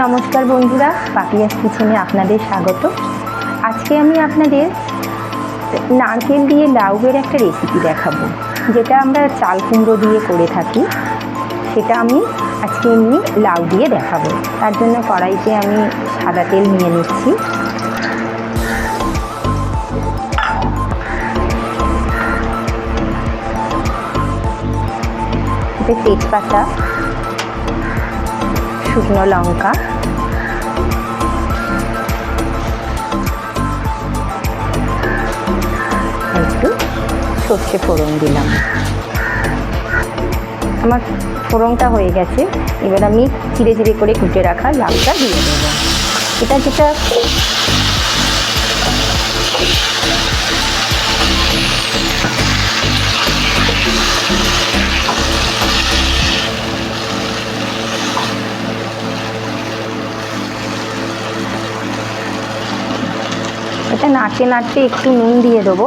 নমস্কার বন্ধুরা, পাপিয়াস কিচেনে আপনাদের স্বাগত। আজকে আমি আপনাদের নারকেল দিয়ে লাউয়ের একটা রেসিপি দেখাবো, যেটা আমরা চাল কুমড়ো দিয়ে করে থাকি। সেটা আমি আজকে এমনি লাউ দিয়ে দেখাবো। তার জন্য কড়াইতে আমি সাদা তেল নিয়ে নিচ্ছি। তেজপাতা শুকনো লঙ্কা। একটু সর্ষে ফোড়ন দিলাম। আমার ফোড়নটা হয়ে গেছে। এবার আমি ধীরে ধীরে করে কুটে রাখা লাউটা দিয়ে দেবো। এটা যেটা এটা নাড়তে নাড়তে একটু নুন দিয়ে দেবো।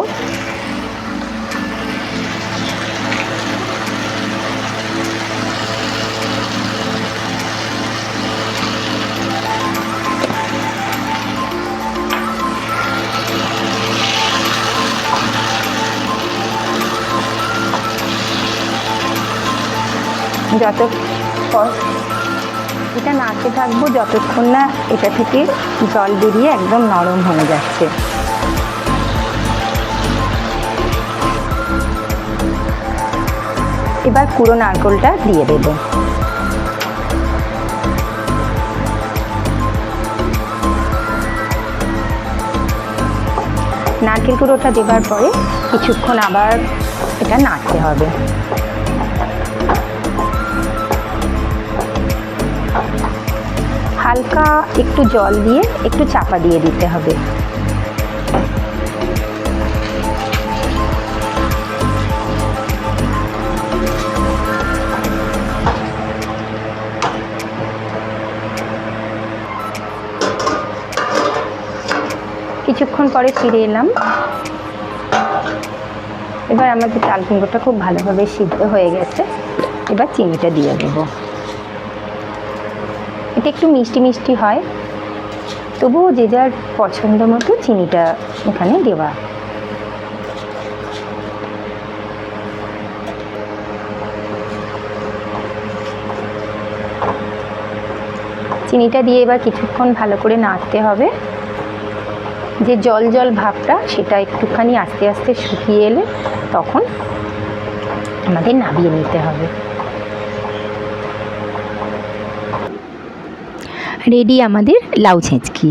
যত এটা নাড়তে থাকব যতক্ষণ না এটা থেকে জল বেরিয়ে একদম নরম হয়ে যাচ্ছে। এবার পুরো নারকোলটা দিয়ে দেবো। নারকেল কুড়োটা দেবার পরে কিছুক্ষণ আবার এটা নাড়তে হবে। হালকা একটু জল দিয়ে একটু চাপা দিয়ে দিতে হবে। কিছুক্ষণ পরে ফিরে এলাম। এবার আমাদের চাল কুমড়োটা খুব ভালোভাবে সিদ্ধ হয়ে গেছে। এবার চিনিটা দিয়ে দেবো। এটা একটু মিষ্টি মিষ্টি হয়। তবুও যে যার পছন্দ মতো চিনিটা এখানে দেওয়া। চিনিটা দিয়ে এবার কিছুক্ষণ ভালো করে নাড়তে হবে। যে জল জল ভাবটা সেটা একটুখানি আস্তে আস্তে শুকিয়ে এলে তখন আমাদের নাবিয়ে নিতে হবে। রেডি আমাদের লাউ ছেঁচকি।